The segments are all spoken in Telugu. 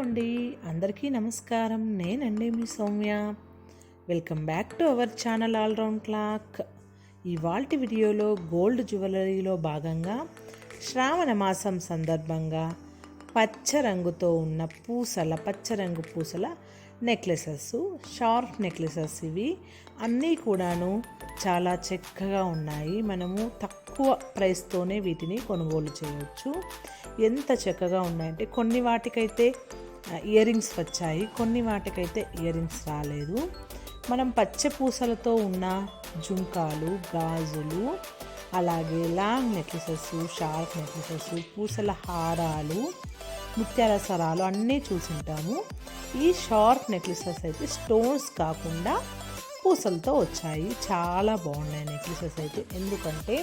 అండి. అందరికీ నమస్కారం. నేనండి మీ Soumya. Welcome back to our channel all round clock. ఇవాల్టి వీడియోలో గోల్డ్ జ్యువెలరీలో భాగంగా శ్రావణ మాసం సందర్భంగా పచ్చ రంగుతో ఉన్న పూసల పచ్చ రంగు పూసల నెక్లెసెస్ షార్ప్ నెక్లెసెస్ ఇవి అన్నీ కూడాను చాలా చక్కగా ఉన్నాయి. మనము తక్కువ ప్రైస్తోనే వీటిని కొనుగోలు చేయవచ్చు ఎంత చక్కగా ఉన్నాయంటే కొన్ని వాటికైతే ఇయర్ రింగ్స్ వచ్చాయి. కొన్ని వాటికైతే ఇయర్ రింగ్స్ రాలేదు. మనం పచ్చ పూసలతో ఉన్న జుంకాలు గాజులు అలాగే లాంగ్ నెక్లెసెస్ షార్ప్ నెక్లెసెస్ పూసల హారాలు ముత్యాల సరాలు అన్నీ చూసింటాము. ఈ షార్ప్ నెక్లెసెస్ అయితే స్టోన్స్ కాకుండా పూసలతో వచ్చాయి. చాలా బాగున్నాయి నెక్లెసెస్ అయితే. ఎందుకంటే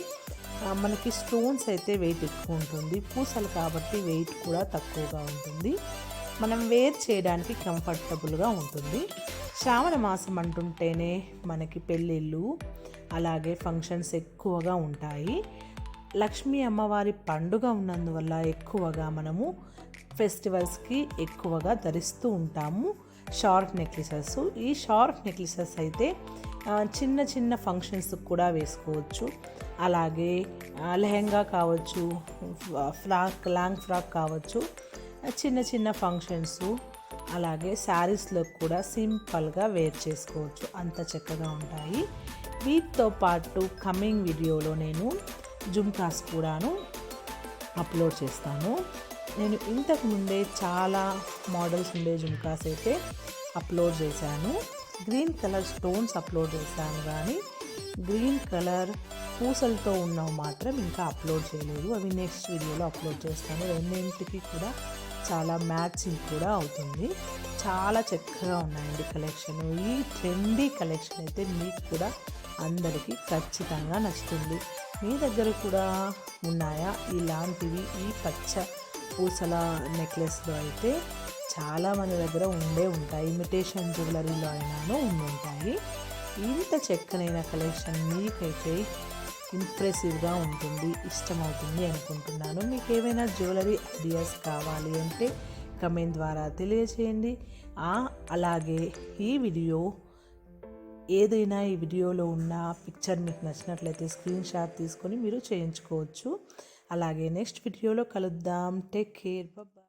మనకి స్టోన్స్ అయితే వెయిట్ ఎక్కువ ఉంటుంది. పూసలు కాబట్టి వెయిట్ కూడా తక్కువగా ఉంటుంది. మనం వేర్ చేయడానికి కంఫర్టబుల్గా ఉంటుంది. శ్రావణ మాసం అంటుంటేనే మనకి పెళ్ళిళ్ళు అలాగే ఫంక్షన్స్ ఎక్కువగా ఉంటాయి. లక్ష్మీ అమ్మవారి పండుగ ఉన్నందువల్ల ఎక్కువగా మనము ఫెస్టివల్స్కి ఎక్కువగా ధరిస్తూ ఉంటాము. Short necklaces. ఈ షార్ట్ నెక్లెసెస్ అయితే చిన్న చిన్న ఫంక్షన్స్ కూడా వేసుకోవచ్చు. అలాగే లెహెంగా కావచ్చు ఫ్రాక్ లాంగ్ ఫ్రాక్ కావచ్చు. చిన్న చిన్న ఫంక్షన్స్ అలాగే శారీస్లో కూడా సింపుల్గా వేర్ చేసుకోవచ్చు. అంత చక్కగా ఉంటాయి. వీటితో పాటు కమింగ్ వీడియోలో నేను జుమ్కాస్ కూడాను అప్లోడ్ చేస్తాను. నేను ఇంతకు ముందే చాలా మోడల్స్ ఉండే జుమ్కాస్ అయితే అప్లోడ్ చేశాను. గ్రీన్ కలర్ స్టోన్స్ అప్లోడ్ చేశాను కానీ గ్రీన్ కలర్ పూసలతో ఉన్నవి మాత్రం ఇంకా అప్లోడ్ చేయలేదు. అవి నెక్స్ట్ వీడియోలో అప్లోడ్ చేస్తాను. రెండింటికి కూడా చాలా మ్యాచింగ్ కూడా అవుతుంది. చాలా చక్కగా ఉన్నాయండి కలెక్షన్. ఈ ట్రెండీ కలెక్షన్ అయితే మీకు కూడా అందరికీ ఖచ్చితంగా నచ్చుతుంది. మీ దగ్గర కూడా ఉన్నాయా? ఇలాంటివి ఈ పచ్చ పూసల నెక్లెస్లో అయితే చాలా మంది దగ్గర ఉండే ఉంటాయి. ఇమిటేషన్ జ్యువెలరీలో అయినాను ఉండి ఉంటాయి ఇంత చక్కనైన కలెక్షన్ మీకైతే ఇంప్రెసివ్గా ఉంటుంది ఇష్టమవుతుంది అనుకుంటున్నాను. మీకు ఏమైనా జ్యువెలరీ ఐడియాస్ కావాలి అంటే కమెంట్ ద్వారా తెలియచేయండి. అలాగే ఈ వీడియో ఏదైనా ఈ వీడియోలో ఉన్న పిక్చర్ మీకు నచ్చినట్లయితే స్క్రీన్ షాట్ తీసుకొని మీరు చేయించుకోవచ్చు. అలాగే నెక్స్ట్ వీడియోలో కలుద్దాం. Take care. బాయ్